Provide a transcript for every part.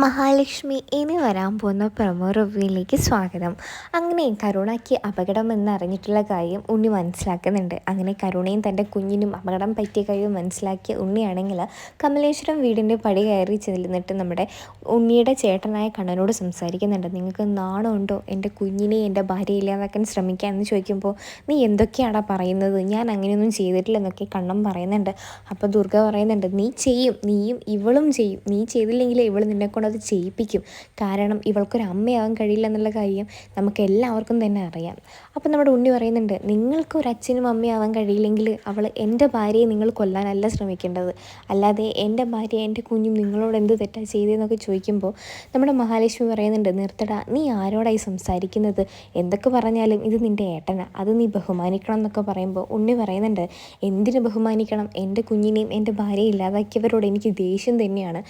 മഹാലക്ഷ്മി ഇനി വരാൻ പോകുന്ന പ്രമോ റിവ്യൂയിലേക്ക് സ്വാഗതം. അങ്ങനെ കരുണയ്ക്ക് അപകടം എന്നറിഞ്ഞിട്ടുള്ള കാര്യം ഉണ്ണി മനസ്സിലാക്കുന്നുണ്ട്. അങ്ങനെ കരുണയും തന്റെ കുഞ്ഞിനും അപകടം പറ്റിയ കാര്യം മനസ്സിലാക്കിയ ഉണ്ണിയാണെങ്കിൽ കമലേശ്വരം വീടിന്റെ പടി കയറി ചെല്ലുന്നിട്ട് നമ്മുടെ ഉണ്ണിയുടെ ചേട്ടനായ കണ്ണനോട് സംസാരിക്കുന്നുണ്ട്. നിങ്ങൾക്ക് നാണമുണ്ടോ എന്റെ കുഞ്ഞിനെ എന്റെ ഭാര്യ ഇല്ലാതാക്കാൻ ശ്രമിക്കാമെന്ന് ചോദിക്കുമ്പോൾ നീ എന്തൊക്കെയാടാ പറയുന്നത്? ഞാൻ അങ്ങനെയൊന്നും ചെയ്തിട്ടില്ലെന്നൊക്കെ കണ്ണൻ പറയുന്നുണ്ട്. അപ്പോൾ ദുർഗ പറയുന്നുണ്ട് നീ ചെയ്യും നീയും ഇവളും ചെയ്യും. നീ ചെയ്തില്ലെങ്കിൽ ഇവൾ നിന്നെ കൊണ്ട് അത് ചെയ്യിപ്പിക്കും. കാരണം ഇവൾക്കൊരു അമ്മയാകാൻ കഴിയില്ല എന്നുള്ള കാര്യം നമുക്ക് എല്ലാവർക്കും തന്നെ അറിയാം. അപ്പം നമ്മുടെ ഉണ്ണി പറയുന്നുണ്ട് നിങ്ങൾക്ക് ഒരു അച്ഛനും അമ്മയാവാൻ കഴിയില്ലെങ്കിൽ അവൾ എന്റെ ഭാര്യയെ നിങ്ങൾ കൊല്ലാനല്ല ശ്രമിക്കേണ്ടത്. അല്ലാതെ എന്റെ ഭാര്യ എന്റെ കുഞ്ഞും നിങ്ങളോട് എന്ത് തെറ്റാ ചെയ്തതെന്നൊക്കെ ചോദിക്കുമ്പോൾ നമ്മുടെ മഹാലക്ഷ്മി പറയുന്നുണ്ട് നിർത്തട നീ ആരോടായി സംസാരിക്കുന്നത്? എന്തൊക്കെ പറഞ്ഞാലും ഇത് നിന്റെ ഏട്ടനാ. അത് നീ ബഹുമാനിക്കണം എന്നൊക്കെ പറയുമ്പോൾ ഉണ്ണി പറയുന്നുണ്ട് എന്തിനു ബഹുമാനിക്കണം? എന്റെ കുഞ്ഞിനെയും എന്റെ ഭാര്യയെ ഇല്ലാതാക്കിയവരോട് എനിക്ക് ദേഷ്യം തന്നെയാണ്.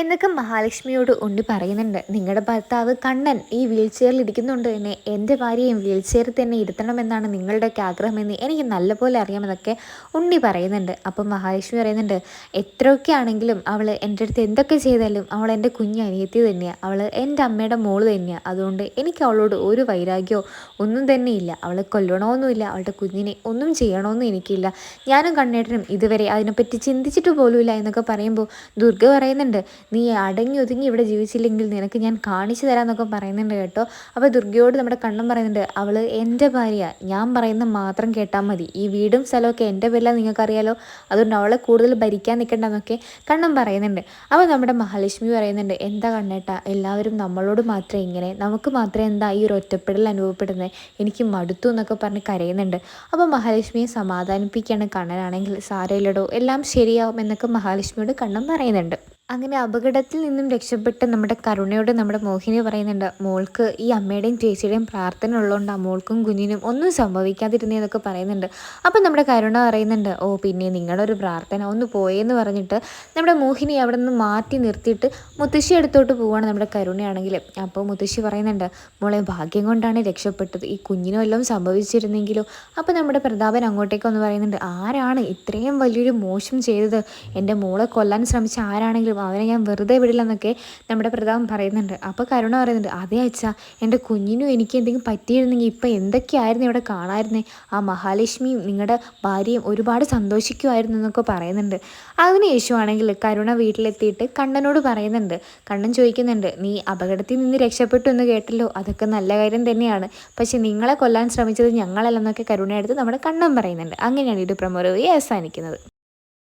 എന്നൊക്കെ മഹാലക്ഷ്മിയോട് ഉണ്ണി പറയുന്നുണ്ട്. നിങ്ങളുടെ ഭർത്താവ് കണ്ണൻ ഈ വീൽ ചെയറിൽ ഇരിക്കുന്നുണ്ട് തന്നെ എന്റെ ഭാര്യയും വീൽ ചെയറിൽ തന്നെ ഇരുത്തണമെന്നാണ് നിങ്ങളുടെയൊക്കെ ആഗ്രഹമെന്ന് എനിക്ക് നല്ലപോലെ അറിയാമെന്നൊക്കെ ഉണ്ണി പറയുന്നുണ്ട്. അപ്പം മഹാലക്ഷ്മി പറയുന്നുണ്ട് എത്രയൊക്കെ ആണെങ്കിലും അവൾ എന്റെ അടുത്ത് എന്തൊക്കെ ചെയ്താലും അവൾ എന്റെ കുഞ്ഞ് അനിയത്തി തന്നെയാണ് അവൾ എന്റെ അമ്മയുടെ മോൾ തന്നെയാണ് അതുകൊണ്ട് എനിക്ക് അവളോട് ഒരു വൈരാഗ്യമോ ഒന്നും തന്നെ ഇല്ല. അവളെ കൊല്ലണമെന്നുമില്ല. അവളുടെ കുഞ്ഞിനെ ഒന്നും ചെയ്യണമെന്നും എനിക്കില്ല. ഞാനും കണ്ണേട്ടനും ഇതുവരെ അതിനെപ്പറ്റി ചിന്തിച്ചിട്ട് പോലുമില്ല എന്നൊക്കെ പറയുമ്പോൾ ദുർഗ പറയുന്നുണ്ട് നീ അടങ്ങി ഒതുങ്ങി ഇവിടെ ജീവിച്ചില്ലെങ്കിൽ നിനക്ക് ഞാൻ കാണിച്ചു തരാമെന്നൊക്കെ പറയുന്നുണ്ട് കേട്ടോ. അപ്പോൾ ദുർഗയോട് നമ്മുടെ കണ്ണൻ പറയുന്നുണ്ട് അവൾ എന്റെ ഭാര്യ. ഞാൻ പറയുന്ന മാത്രം കേട്ടാൽ മതി. ഈ വീടും സ്ഥലമൊക്കെ എന്റെ പേരിലാണ് നിങ്ങൾക്കറിയാലോ. അതുകൊണ്ട് അവളെ കൂടുതൽ ഭരിക്കാൻ നിൽക്കണ്ടെന്നൊക്കെ കണ്ണൻ പറയുന്നുണ്ട്. അപ്പോൾ നമ്മുടെ മഹാലക്ഷ്മി പറയുന്നുണ്ട് എന്താ കണ്ണേട്ടാ? എല്ലാവരും നമ്മളോട് മാത്രം ഇങ്ങനെ. നമുക്ക് മാത്രമേ എന്താ ഈ ഒരു ഒറ്റപ്പെടൽ അനുഭവപ്പെടുന്നത് എനിക്ക് മടുത്തു എന്നൊക്കെ പറഞ്ഞ് കരയുന്നുണ്ട്. അപ്പോൾ മഹാലക്ഷ്മിയെ സമാധാനിപ്പിക്കുകയാണ് കണ്ണനാണെങ്കിൽ സാരയില്ലടോ എല്ലാം ശരിയാവും എന്നൊക്കെ മഹാലക്ഷ്മിയോട് കണ്ണൻ പറയുന്നുണ്ട്. അങ്ങനെ അപകടത്തിൽ നിന്നും രക്ഷപ്പെട്ട് നമ്മുടെ കരുണയോട് നമ്മുടെ മോഹിനി പറയുന്നുണ്ട് മോൾക്ക് ഈ അമ്മയുടെയും ചേച്ചിയുടെയും പ്രാർത്ഥന ഉള്ളതുകൊണ്ട് ആ മോൾക്കും കുഞ്ഞിനും ഒന്നും സംഭവിക്കാതിരുന്നേന്നൊക്കെ പറയുന്നുണ്ട്. അപ്പം നമ്മുടെ കരുണ പറയുന്നുണ്ട് ഓ പിന്നെ നിങ്ങളുടെ ഒരു പ്രാർത്ഥന ഒന്ന് പോയെന്ന് പറഞ്ഞിട്ട് നമ്മുടെ മോഹിനി അവിടെ നിന്ന് മാറ്റി നിർത്തിയിട്ട് മുത്തശ്ശി എടുത്തോട്ട് പോവുകയാണ് നമ്മുടെ കരുണയാണെങ്കിൽ അപ്പോൾ മുത്തശ്ശി പറയുന്നുണ്ട് മോളെ ഭാഗ്യം കൊണ്ടാണ് രക്ഷപ്പെട്ടത്. ഈ കുഞ്ഞിനും എല്ലാം സംഭവിച്ചിരുന്നെങ്കിലോ? അപ്പോൾ നമ്മുടെ പ്രതാപൻ അങ്ങോട്ടേക്കൊന്ന് പറയുന്നുണ്ട് ആരാണ് ഇത്രയും വലിയൊരു മോശം ചെയ്തത്? എന്റെ മോളെ കൊല്ലാൻ ശ്രമിച്ച ആരാണെങ്കിലും പോലും അവനെ ഞാൻ വെറുതെ വിടില്ലെന്നൊക്കെ നമ്മുടെ പ്രതാപം പറയുന്നുണ്ട്. അപ്പോൾ കരുണ പറയുന്നുണ്ട് അതേ അച്ഛാ എന്റെ കുഞ്ഞിനും എനിക്ക് എന്തെങ്കിലും പറ്റിയിരുന്നെങ്കിൽ ഇപ്പം എന്തൊക്കെയായിരുന്നു ഇവിടെ കാണാമായിരുന്നേ ആ മഹാലക്ഷ്മിയും നിങ്ങളുടെ ഭാര്യയും ഒരുപാട് സന്തോഷിക്കുമായിരുന്നു എന്നൊക്കെ പറയുന്നുണ്ട്. അതിനുശേഷമാണെങ്കിൽ കരുണ വീട്ടിലെത്തിയിട്ട് കണ്ണനോട് പറയുന്നുണ്ട്. കണ്ണൻ ചോദിക്കുന്നുണ്ട് നീ അപകടത്തിൽ നിന്ന് രക്ഷപ്പെട്ടു എന്ന് കേട്ടല്ലോ? അതൊക്കെ നല്ല കാര്യം തന്നെയാണ്. പക്ഷെ നിങ്ങളെ കൊല്ലാൻ ശ്രമിച്ചത് ഞങ്ങളല്ലെന്നൊക്കെ കരുണയെടുത്ത് നമ്മുടെ കണ്ണൻ പറയുന്നുണ്ട്. അങ്ങനെയാണ് ഇത് പ്രമോരവി അവസാനിക്കുന്നത്.